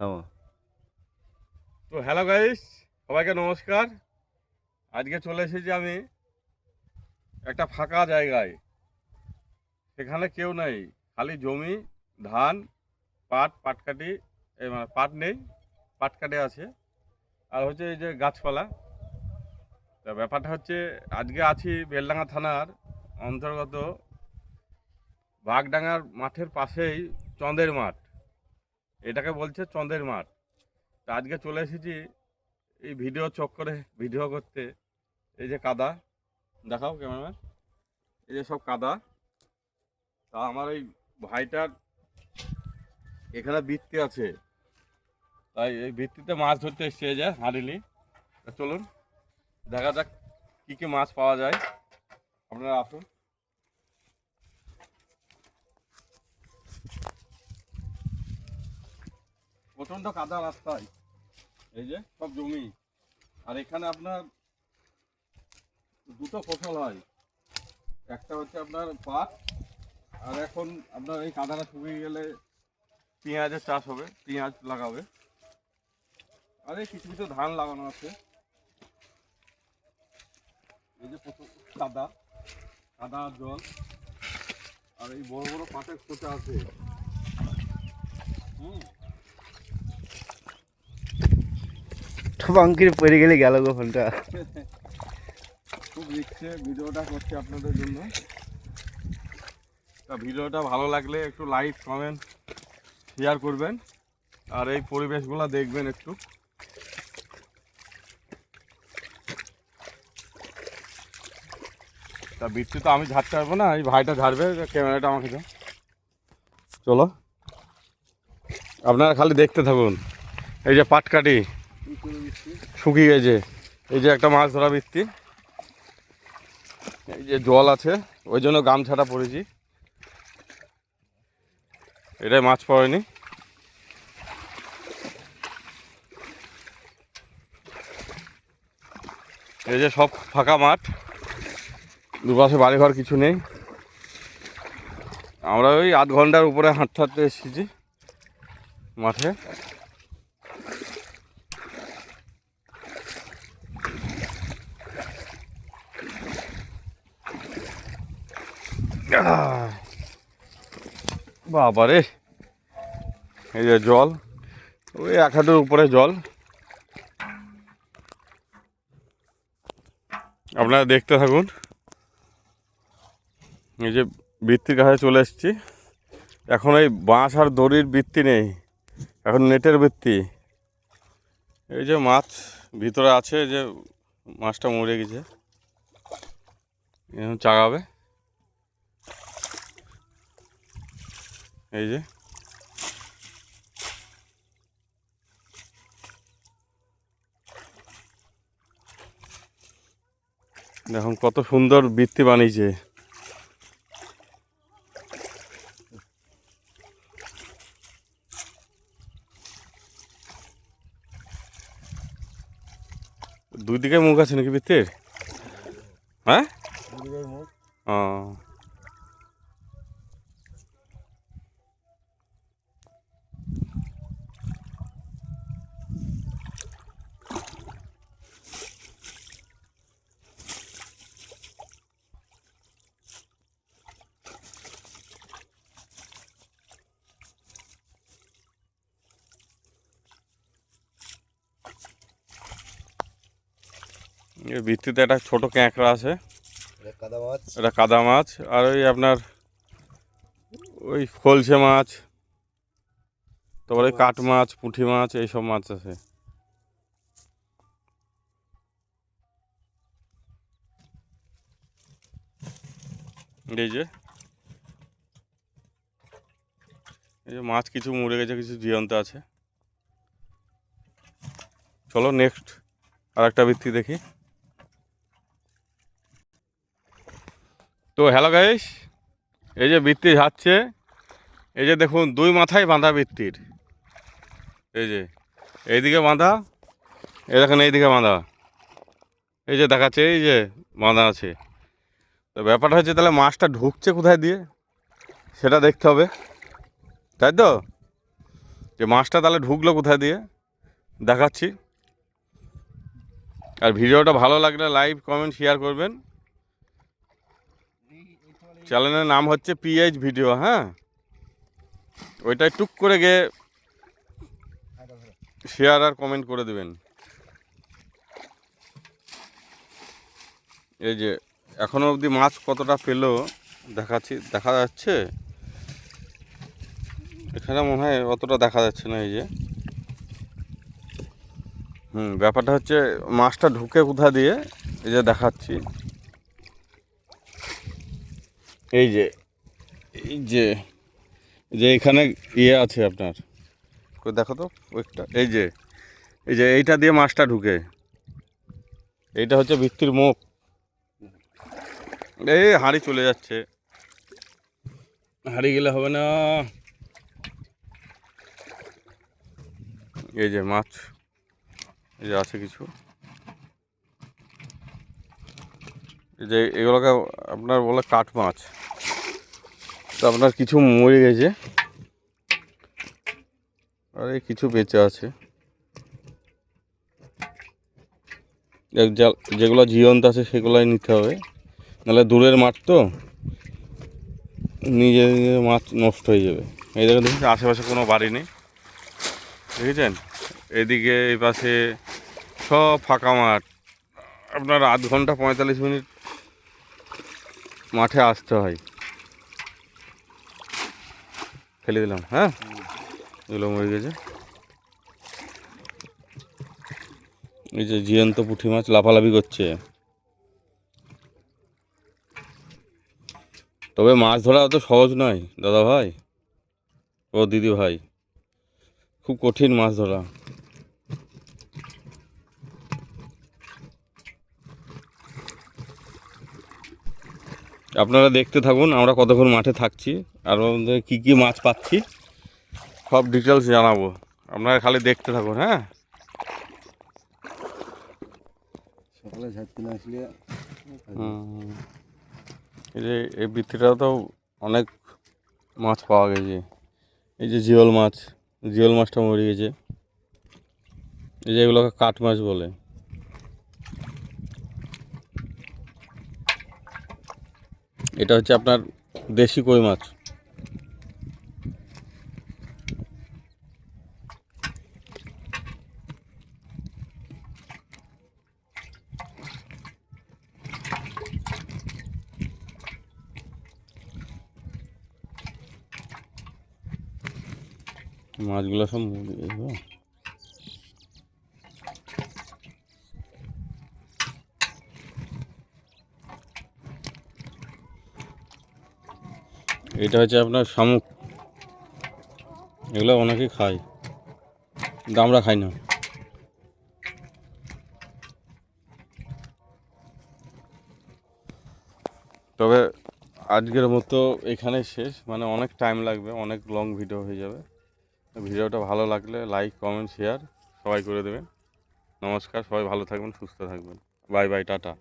থামো তো hello guys সবাইকে নমস্কার। আজকে চলে এসেছি আমি একটা ফাঁকা জায়গায়। সেখানে কেউ নেই, খালি জমি, ধান, পাট পাটকাটি মানে পাট নেই পাটকাটি আছে। আর হচ্ছে এই যে গাছপালা। তা ব্যাপারটা হচ্ছে, আজকে আছি বেলডাঙ্গা থানার অন্তর্গত বাগডাঙ্গার মাঠের পাশেই চন্দের মাঠ। এটাকে বলছে চন্দের মাঠ। তা আজকে চলে এসেছি এই ভিডিও চক্করে, ভিডিও করতে। এই যে কাদা, দেখাও ক্যামেরাম্যান। এই যে সব কাদা। তা আমার এই ভাইটার এখানে বৃত্তি আছে। তাই এই বৃত্তিতে মাছ ধরতে এসছে এই যে হাঁড়িলি চলুন, দেখা যাক কী কী মাছ পাওয়া যায়। আপনারা আসুন। প্রচণ্ড কাদা রাস্তায়। এই যে সব জমি। আর এখানে আপনার দুটো ফসল হয়। একটা হচ্ছে আপনার পাট, আর এখন আপনার এই কাদাটা শুকিয়ে গেলে পেঁয়াজের চাষ হবে, পেঁয়াজ লাগাবে। আর এই কিছু কিছু ধান লাগানো আছে। এই যে কাদা কাদা, জল। আর এই বড় বড় পাটের খোঁচা আছে। হুম। বাঙ্কির পড়ে গেলে গেল গো ফোনটা খুব ইচ্ছে ভিডিওটা করছি আপনাদের জন্য। তা ভিডিওটা ভালো লাগলে একটু লাইক কমেন্ট শেয়ার করবেন। আর এই পরিবেশগুলো দেখবেন একটু। তা বৃত্তি তো আমি ঝাড়তে পারব না, এই ভাইটা ঝাড়বে, ক্যামেরাটা আমাকে দাও। চলো। আপনারা খালি দেখতে থাকুন। এই যে পাটকাটি শুকিয়ে গেছে। এই যে একটা মাছ ধরা বৃত্তি এই যে জল আছে, ওই জন্য গামছাটা পরেছি। এটাই মাছ পড়েনি। এই যে সব ফাঁকা মাঠ। দুপাশে বাড়িঘর কিছু নেই। আমরা ওই আধ ঘণ্টার উপরে হাঁটতে হাঁটতে এসেছি মাঠে। বাবারে, এই যে জল, ওই এক হাঁটুর উপরে জল। আপনারা দেখতে থাকুন, এই যে বৃত্তির কাছে চলে এসেছি। এখন এই বাঁশ আর দড়ির বৃত্তি নেই, এখন নেটের বৃত্তি এই যে মাছ ভিতরে আছে যে মাছটা মরে গেছে। চাগাবে। এই যে। দেখুন কত সুন্দর বৃত্তি বানিয়েছে। দুই দিকে মুখ আছে নাকি বৃত্তির? হ্যাঁ? ও। এর ভিত্তিতে একটা ছোট ক্যাঁকড়া আছে। কাদা মাছ। এটা কাদা মাছ আর ওই আপনার ওই খলসে মাছ তারপরে ওই কাঠ মাছ। পুঁটি মাছ এইসব মাছ আছে। এই যে এই যে মাছ কিছু মরে গেছে কিছু জীবন্ত আছে। চলো নেক্সট আর একটা বৃত্তি দেখি। তো হ্যালো গাইস এই যে বৃত্তি যাচ্ছে এই যে দেখুন দুই মাথায় বাঁধা বৃত্তির। এই যে, এইদিকে বাঁধা, এই দেখেন এইদিকে বাঁধা। এই যে দেখাচ্ছে, এই যে বাঁধা আছে। তো ব্যাপারটা হচ্ছে তাহলে মাছটা ঢুকছে কোথায় দিয়ে? সেটা দেখতে হবে। তাই তো? যে মাছটা তাহলে ঢুকলো কোথায় দিয়ে? দেখাচ্ছি। আর ভিডিওটা ভালো লাগলে লাইক কমেন্ট শেয়ার করবেন। চ্যানেলের নাম হচ্ছে পিএইচ ভিডিও হ্যাঁ? ওইটাই টুক করে গিয়ে শেয়ার আর কমেন্ট করে দেবেন। এই যে, এখনও অবধি মাছ কতটা পেল দেখাচ্ছি, দেখা যাচ্ছে? এখানে মনে হয় অতটা দেখা যাচ্ছে না, এই যে। হুম, ব্যাপারটা হচ্ছে মাছটা ঢুকে কোথা দিয়ে? এই যে দেখাচ্ছি। এই যে এই যে যে এখানে ইয়ে আছে আপনার। দেখো তো ওইটা এই যে এই যে এইটা দিয়ে মাছটা ঢুকে। এইটা হচ্ছে ভিত্তির মুখ। এই হাঁড়ি চলে যাচ্ছে। হাঁড়ি গেলে হবে না। এই যে মাছ এই যে আছে কিছু। এই যে এগুলোকে আপনার বলে কাঠ মাছ। আপনার কিছু মরে গেছে। আর, কিছু বেঁচে আছে। যেগুলো জীবন্ত আছে, সেগুলোই নিতে হবে। নাহলে দূরের মাঠ তো নিজে নিজে মাছ নষ্ট হয়ে যাবে। এই দেখে, দেখুন, আশেপাশে কোনো বাড়ি নেই। দেখেছেন? এদিকে, এই পাশে সব ফাঁকা মাঠ। আপনার আধ ঘণ্টা পঁয়তাল্লিশ মিনিট মাঠে আসতে হয়। ফেলে দিলাম হ্যাঁ? এগুলো মরে গেছে। এই যে জিয়ন্ত পুঁটি মাছ লাফালাফি করছে। তবে মাছ ধরা অত সহজ নয়, দাদা ভাই ও দিদি ভাই খুব কঠিন মাছ ধরা। আপনারা দেখতে থাকুন আমরা কতক্ষণ মাঠে থাকছি আর কী কী মাছ পাচ্ছি। সব ডিটেলস জানাব। আপনারা খালি দেখতে থাকুন হ্যাঁ? সকালে ঝাড়তে না আসলে এই যে এই বৃত্তিটাও তো অনেক মাছ পাওয়া গেছে। এই যে জিওল মাছ জিওল মাছটা মরে গেছে। এই যে এগুলোকে কাঠ মাছ বলে। এটা হচ্ছে আপনার দেশি কই মাছ। মাছগুলো সব মরে গেছে গো। এটা হচ্ছে আপনার শামুক। এগুলো অনেকেই খায়। কিন্তু আমরা খাই না। তবে আজকের মতো এখানেই শেষ। মানে অনেক টাইম লাগবে, অনেক লং ভিডিও হয়ে যাবে। ভিডিওটা ভালো লাগলে লাইক কমেন্ট শেয়ার সবাই করে দেবেন। নমস্কার, সবাই ভালো থাকবেন, সুস্থ থাকবেন। Bye bye tata.